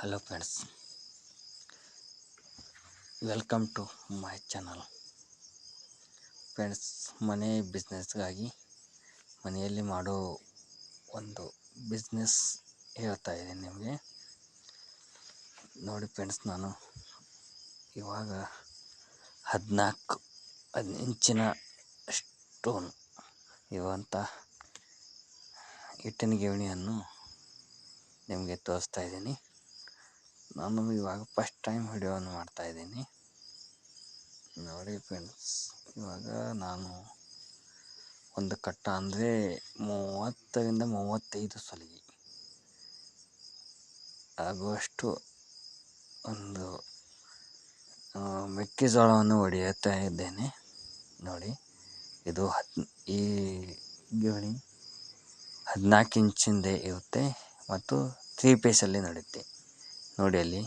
Hello friends, welcome to my channel. Friends, ಮನೆ ಬಿಸ್ನೆಸ್ಗಾಗಿ ಮನೆಯಲ್ಲಿ ಮಾಡೋ ಒಂದು ಬಿಸ್ನೆಸ್ ಹೇಳ್ತಾ ಇದ್ದೀನಿ ನಿಮಗೆ. ನೋಡಿ ಫ್ರೆಂಡ್ಸ್, ನಾನು ಇವಾಗ ಹದಿನಾಲ್ಕು ಹದಿನೆಂಚಿನ ಸ್ಟೋನ್, ಇರುವಂಥ ಹಿಟ್ಟಿನ ಗಿವಣಿಯನ್ನು ನಿಮಗೆ ತೋರಿಸ್ತಾ ಇದ್ದೀನಿ. ನಾನು ಇವಾಗ ಫಸ್ಟ್ ಟೈಮ್ ವಿಡಿಯೋವನ್ನು ಮಾಡ್ತಾ ಇದ್ದೀನಿ. ನೋಡಿ ಫ್ರೆಂಡ್ಸ್ ಇವಾಗ ನಾನು ಒಂದು ಕಟ್ಟ ಅಂದರೆ ಮೂವತ್ತರಿಂದ ಮೂವತ್ತೈದು ಸಲಿಗೆ ಆಗುವಷ್ಟು ಒಂದು ಮೆಕ್ಕೆಜೋಳವನ್ನು ಹೊಡೆಯುತ್ತಾ ಇದ್ದೇನೆ. ನೋಡಿ, ಇದು ಹದ್, ಈ ಗಿರಣಿ ಹದಿನಾಲ್ಕು ಇಂಚಿಂದೇ ಇರುತ್ತೆ ಮತ್ತು ತ್ರೀ ಪೇಸಲ್ಲಿ ನಡೆಯುತ್ತೆ. ನೋಡಿ ಅಲ್ಲಿ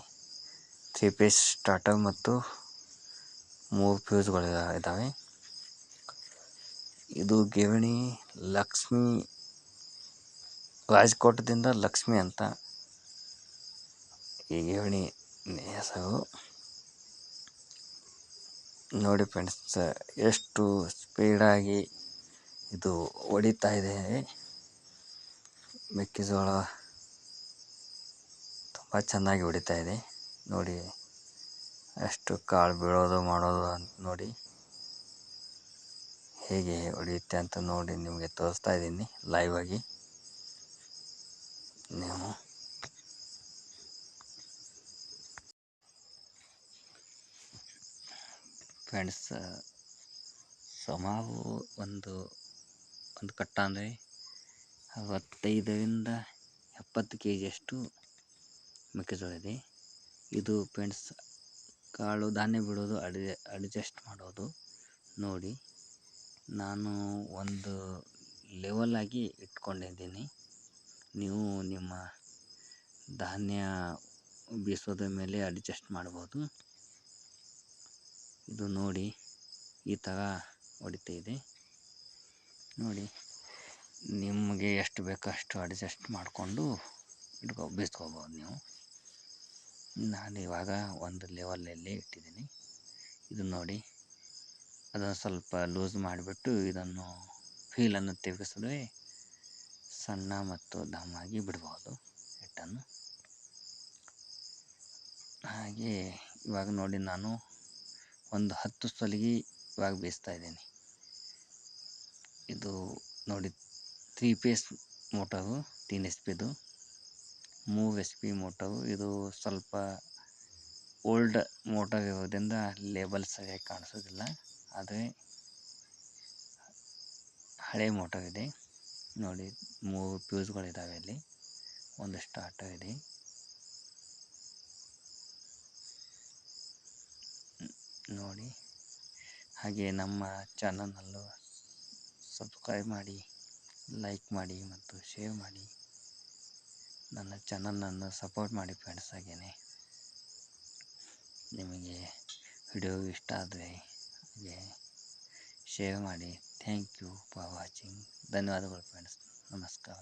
ತ್ರೀ ಪೀಸ್ ಸ್ಟಾರ್ಟರ್ ಮತ್ತು ಮೂರು ಫ್ಯೂಸ್ಗಳು ಇದ್ದಾವೆ ಇದು ಗಿರಣಿ ಲಕ್ಷ್ಮಿ ರಾಜ್ಕೋಟದಿಂದ ಲಕ್ಷ್ಮಿ ಅಂತ ಈ ಗಿರಣಿ ಹೆಸರು. ನೋಡಿ ಫ್ರೆಂಡ್ಸ್ ಎಷ್ಟು ಸ್ಪೀಡಾಗಿ ಇದು ಹೊಡಿತಾ ಇದೆ. ಮೆಕ್ಕೆಜೋಳ ಚೆನ್ನಾಗಿ ಹೊಡಿತಾ ಇದೆ. ನೋಡಿ ಎಷ್ಟು ಕಾಳು ಬೀಳೋದು ಮಾಡೋದು ಅಂತ ನೋಡಿ ಹೇಗೆ ಹೊಡೆಯುತ್ತೆ ಅಂತ ನೋಡಿ ನಿಮಗೆ ತೋರಿಸ್ತಾ ಇದ್ದೀನಿ ಲೈವ್ ಆಗಿ. ನೀವು ಫ್ರೆಂಡ್ಸ್ ಸುಮಾರು ಒಂದು ಒಂದು ಕಟ್ಟ ಅಂದರೆ, ಅರವತ್ತೈದರಿಂದ ಎಪ್ಪತ್ತು ಕೆ ಜಿಯಷ್ಟು ಮೆಕ್ಕೆಜೋಳ ಇದೆ ಇದು ಫ್ರೆಂಡ್ಸ್, ಕಾಳು ಧಾನ್ಯ ಬಿಡೋದು, ಅಡಿ, ಅಡ್ಜಸ್ಟ್ ಮಾಡೋದು. ನೋಡಿ, ನಾನು ಒಂದು ಲೆವೆಲ್ ಆಗಿ ಇಟ್ಕೊಂಡಿದ್ದೀನಿ. ನೀವು ನಿಮ್ಮ ಧಾನ್ಯ ಬೀಸೋದ್ರ ಮೇಲೆ ಅಡ್ಜಸ್ಟ್ ಮಾಡ್ಬೋದು. ಇದು ನೋಡಿ, ಈ ಥರ ಹೊಡಿತಾ ಇದೆ. ನೋಡಿ, ನಿಮಗೆ ಎಷ್ಟು ಬೇಕೋ ಅಷ್ಟು ಅಡ್ಜಸ್ಟ್ ಮಾಡಿಕೊಂಡು ಇಟ್ಕೊ, ಬೀಸ್ಕೋಬೋದು ನೀವು. ನಾನು ಇವಾಗ ಒಂದು ಲೆವೆಲಲ್ಲಿ ಇಟ್ಟಿದ್ದೀನಿ. ಇದು ನೋಡಿ, ಅದನ್ನು ಸ್ವಲ್ಪ ಲೂಸ್ ಮಾಡಿಬಿಟ್ಟು ಇದನ್ನು ಫೀಲನ್ನು ತಿರುಗಿಸಿದ್ರೆ ಸಣ್ಣ ಮತ್ತು ದಮ್ಮಾಗಿ ಬಿಡ್ಬೋದು ಹಿಟ್ಟನ್ನು. ಹಾಗೆ ಇವಾಗ ನೋಡಿ, ನಾನು ಒಂದು ಹತ್ತು ಸಲಿಗೆ ಇವಾಗ ಬೇಯಿಸ್ತಾ ಇದ್ದೀನಿ. ಇದು ನೋಡಿ ತ್ರೀ ಪೇಸ್ ಮೋಟರು ತೀನ್ ಎಚ್ ಪಿದು ಮೂರು ಎಚ್ ಪಿ ಮೋಟರು ಇದು ಸ್ವಲ್ಪ ಓಲ್ಡ್ ಮೋಟರ್ ಇರೋದ್ರಿಂದ ಲೇಬಲ್ ಸರಿಯಾಗಿ ಕಾಣಿಸೋದಿಲ್ಲ. ಆದರೆ ಹಳೆ ಮೋಟರ್ ಇದೆ. ನೋಡಿ ಮೂರು ಫ್ಯೂಸ್ಗಳಿದ್ದಾವೆ ಅಲ್ಲಿ ಒಂದು ಸ್ಟಾರ್ಟರ್ ಇದೆ. ನೋಡಿ, ಹಾಗೆ ನಮ್ಮ ಚಾನಲಲ್ಲೂ ಸಬ್ಸ್ಕ್ರೈಬ್ ಮಾಡಿ ಲೈಕ್ ಮಾಡಿ ಮತ್ತು ಶೇರ್ ಮಾಡಿ. ನನ್ನ ಚಾನಲನ್ನು ಸಪೋರ್ಟ್ ಮಾಡಿ ಫ್ರೆಂಡ್ಸ್ ಹಾಗೆಯೇ ನಿಮಗೆ ವಿಡಿಯೋ ಇಷ್ಟ ಆದರೆ ಹಾಗೆ ಶೇರ್ ಮಾಡಿ. ಥ್ಯಾಂಕ್ ಯು ಫಾರ್ ವಾಚಿಂಗ್ ಧನ್ಯವಾದಗಳು ಫ್ರೆಂಡ್ಸ್ ನಮಸ್ಕಾರ.